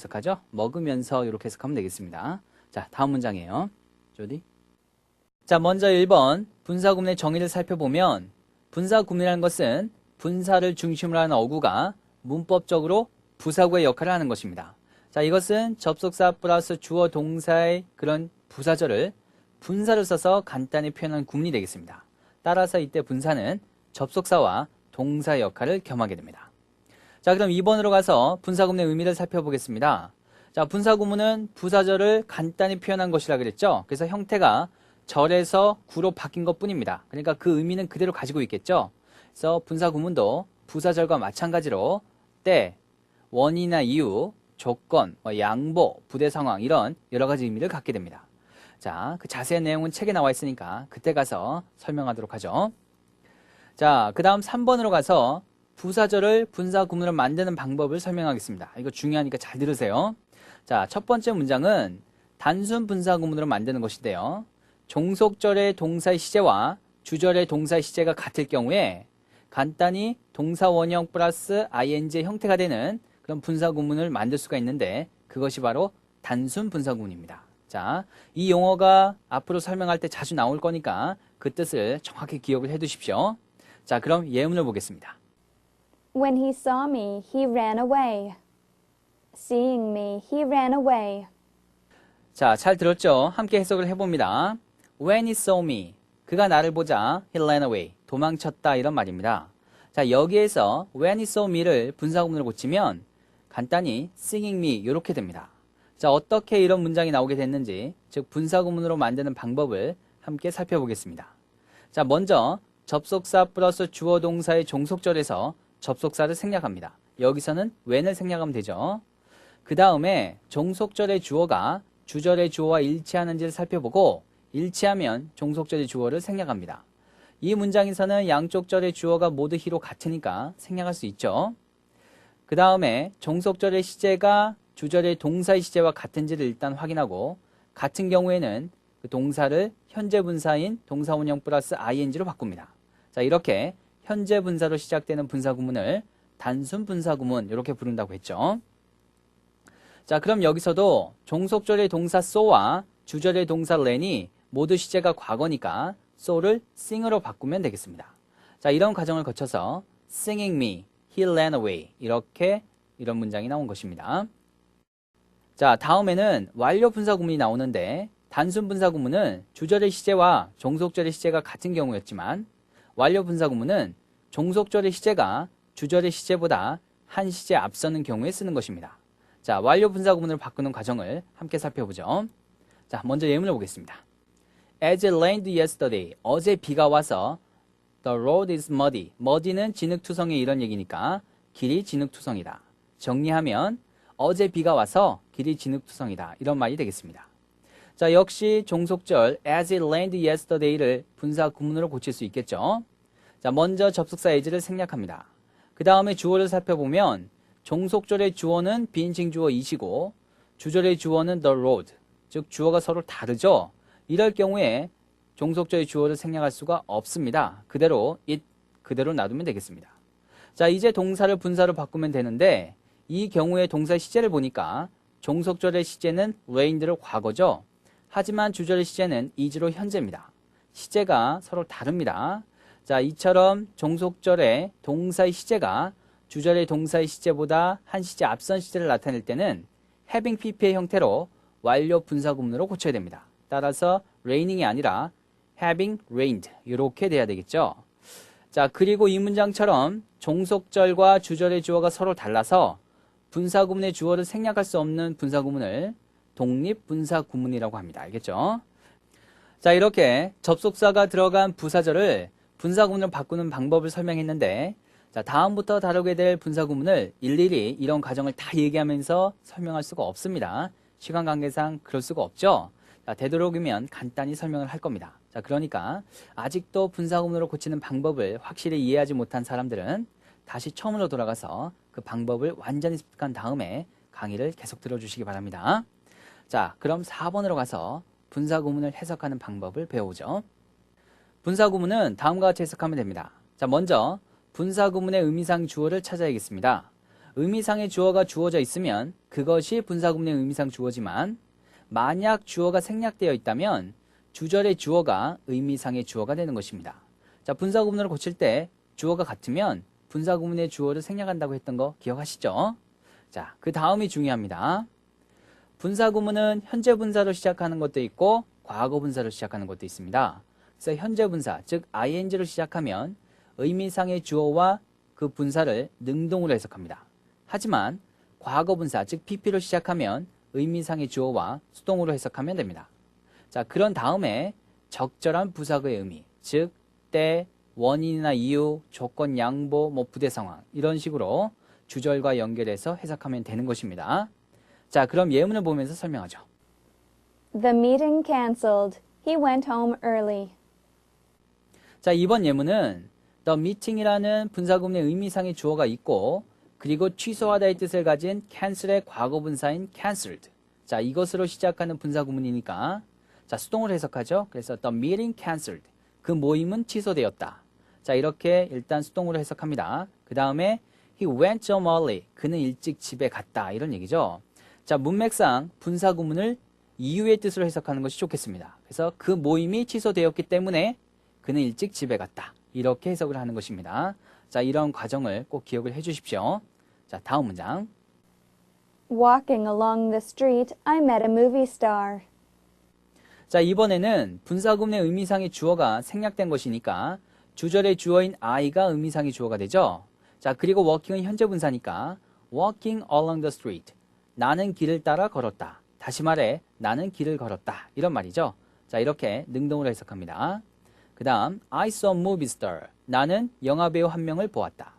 해석하죠? 먹으면서 이렇게 해석하면 되겠습니다. 자, 다음 문장이에요. 조디. 자, 먼저 1번 분사구문의 정의를 살펴보면 분사구문이라는 것은 분사를 중심으로 하는 어구가 문법적으로 부사구의 역할을 하는 것입니다. 자, 이것은 접속사 플러스 주어 동사의 그런 부사절을 분사를 써서 간단히 표현한 구문이 되겠습니다. 따라서 이때 분사는 접속사와 동사 역할을 겸하게 됩니다. 자, 그럼 2번으로 가서 분사구문의 의미를 살펴보겠습니다. 자, 분사구문은 부사절을 간단히 표현한 것이라 그랬죠. 그래서 형태가 절에서 구로 바뀐 것 뿐입니다. 그러니까 그 의미는 그대로 가지고 있겠죠. 그래서 분사구문도 부사절과 마찬가지로 때, 원인이나 이유, 조건, 뭐 양보, 부대 상황 이런 여러 가지 의미를 갖게 됩니다. 자, 그 자세한 내용은 책에 나와 있으니까 그때 가서 설명하도록 하죠. 자, 그 다음 3번으로 가서 부사절을 분사 구문으로 만드는 방법을 설명하겠습니다. 이거 중요하니까 잘 들으세요. 자, 첫 번째 문장은 단순 분사 구문으로 만드는 것인데요. 종속절의 동사의 시제와 주절의 동사의 시제가 같을 경우에 간단히 동사 원형 플러스 ing의 형태가 되는 그런 분사 구문을 만들 수가 있는데 그것이 바로 단순 분사 구문입니다. 자, 이 용어가 앞으로 설명할 때 자주 나올 거니까 그 뜻을 정확히 기억을 해 두십시오. 자, 그럼 예문을 보겠습니다. When he saw me, he ran away. Seeing me, he ran away. 자, 잘 들었죠? 함께 해석을 해봅니다. When he saw me, 그가 나를 보자, he ran away, 도망쳤다 이런 말입니다. 자, 여기에서 when he saw me를 분사구문으로 고치면 간단히 seeing me 이렇게 됩니다. 자, 어떻게 이런 문장이 나오게 됐는지, 즉 분사구문으로 만드는 방법을 함께 살펴보겠습니다. 자, 먼저 접속사 플러스 주어 동사의 종속절에서 접속사를 생략합니다. 여기서는 when을 생략하면 되죠. 그 다음에 종속절의 주어가 주절의 주어와 일치하는지를 살펴보고 일치하면 종속절의 주어를 생략합니다. 이 문장에서는 양쪽 절의 주어가 모두 히로 같으니까 생략할 수 있죠. 그 다음에 종속절의 시제가 주절의 동사의 시제와 같은지를 일단 확인하고 같은 경우에는 그 동사를 현재 분사인 동사 원형 플러스 ing로 바꿉니다. 자 이렇게 현재 분사로 시작되는 분사 구문을 단순 분사 구문 이렇게 부른다고 했죠. 자, 그럼 여기서도 종속절의 동사 so와 주절의 동사 len이 모두 시제가 과거니까 so를 sing으로 바꾸면 되겠습니다. 자, 이런 과정을 거쳐서 singing me, he ran away 이렇게 이런 문장이 나온 것입니다. 자, 다음에는 완료 분사 구문이 나오는데 단순 분사 구문은 주절의 시제와 종속절의 시제가 같은 경우였지만 완료 분사 구문은 종속절의 시제가 주절의 시제보다 한 시제 앞서는 경우에 쓰는 것입니다. 자, 완료 분사 구문을 바꾸는 과정을 함께 살펴보죠. 자, 먼저 예문을 보겠습니다. As it rained yesterday, 어제 비가 와서 the road is muddy. muddy는 진흙투성이 이런 얘기니까 길이 진흙투성이다. 정리하면 어제 비가 와서 길이 진흙투성이다. 이런 말이 되겠습니다. 자, 역시 종속절 as it rained yesterday를 분사 구문으로 고칠 수 있겠죠. 자, 먼저 접속사 as를 생략합니다. 그 다음에 주어를 살펴보면 종속절의 주어는 비인칭 주어 이시고 주절의 주어는 the road, 즉 주어가 서로 다르죠. 이럴 경우에 종속절의 주어를 생략할 수가 없습니다. 그대로 it 그대로 놔두면 되겠습니다. 자, 이제 동사를 분사로 바꾸면 되는데 이 경우에 동사 시제를 보니까 종속절의 시제는 reigned로 과거죠. 하지만 주절의 시제는 is로 현재입니다. 시제가 서로 다릅니다. 자, 이처럼 종속절의 동사의 시제가 주절의 동사의 시제보다 한 시제 앞선 시제를 나타낼 때는 having pp의 형태로 완료 분사 구문으로 고쳐야 됩니다. 따라서 raining이 아니라 having rained 이렇게 돼야 되겠죠. 자, 그리고 이 문장처럼 종속절과 주절의 주어가 서로 달라서 분사 구문의 주어를 생략할 수 없는 분사 구문을 독립 분사 구문이라고 합니다. 알겠죠? 자, 이렇게 접속사가 들어간 부사절을 분사 구문으로 바꾸는 방법을 설명했는데 자, 다음부터 다루게 될 분사 구문을 일일이 이런 과정을 다 얘기하면서 설명할 수가 없습니다. 시간 관계상 그럴 수가 없죠. 자, 되도록이면 간단히 설명을 할 겁니다. 자, 그러니까 아직도 분사 구문으로 고치는 방법을 확실히 이해하지 못한 사람들은 다시 처음으로 돌아가서 그 방법을 완전히 습득한 다음에 강의를 계속 들어주시기 바랍니다. 자, 그럼 4번으로 가서 분사 구문을 해석하는 방법을 배우죠. 분사 구문은 다음과 같이 해석하면 됩니다. 자, 먼저 분사 구문의 의미상 주어를 찾아야겠습니다. 의미상의 주어가 주어져 있으면 그것이 분사구문의 의미상 주어지만 만약 주어가 생략되어 있다면 주절의 주어가 의미상의 주어가 되는 것입니다. 자, 분사구문으로 고칠 때 주어가 같으면 분사구문의 주어를 생략한다고 했던 거 기억하시죠? 자, 그 다음이 중요합니다. 분사구문은 현재 분사로 시작하는 것도 있고 과거 분사로 시작하는 것도 있습니다. 그래서 현재 분사, 즉 ing로 시작하면 의미상의 주어와 그 분사를 능동으로 해석합니다. 하지만 과거 분사, 즉 pp로 시작하면 의미상의 주어와 수동으로 해석하면 됩니다. 자, 그런 다음에 적절한 부사구의 의미, 즉 때, 원인이나 이유, 조건 양보, 뭐 부대 상황 이런 식으로 주절과 연결해서 해석하면 되는 것입니다. 자, 그럼 예문을 보면서 설명하죠. The meeting cancelled. He went home early. 자, 이번 예문은 the meeting이라는 분사구문의 의미상의 주어가 있고 그리고 취소하다의 뜻을 가진 cancel의 과거 분사인 cancelled. 자, 이것으로 시작하는 분사구문이니까 자, 수동으로 해석하죠. 그래서 the meeting cancelled. 그 모임은 취소되었다. 자, 이렇게 일단 수동으로 해석합니다. 그 다음에 he went home early. 그는 일찍 집에 갔다. 이런 얘기죠. 자, 문맥상 분사구문을 이유의 뜻으로 해석하는 것이 좋겠습니다. 그래서 그 모임이 취소되었기 때문에 그는 일찍 집에 갔다. 이렇게 해석을 하는 것입니다. 자, 이런 과정을 꼭 기억을 해 주십시오. 자, 다음 문장. Walking along the street, I met a movie star. 자, 이번에는 분사구문의 의미상의 주어가 생략된 것이니까 주절의 주어인 I가 의미상의 주어가 되죠. 자, 그리고 walking은 현재 분사니까 walking along the street. 나는 길을 따라 걸었다. 다시 말해, 나는 길을 걸었다. 이런 말이죠. 자, 이렇게 능동으로 해석합니다. 그 다음, I saw movie star. 나는 영화배우 한 명을 보았다.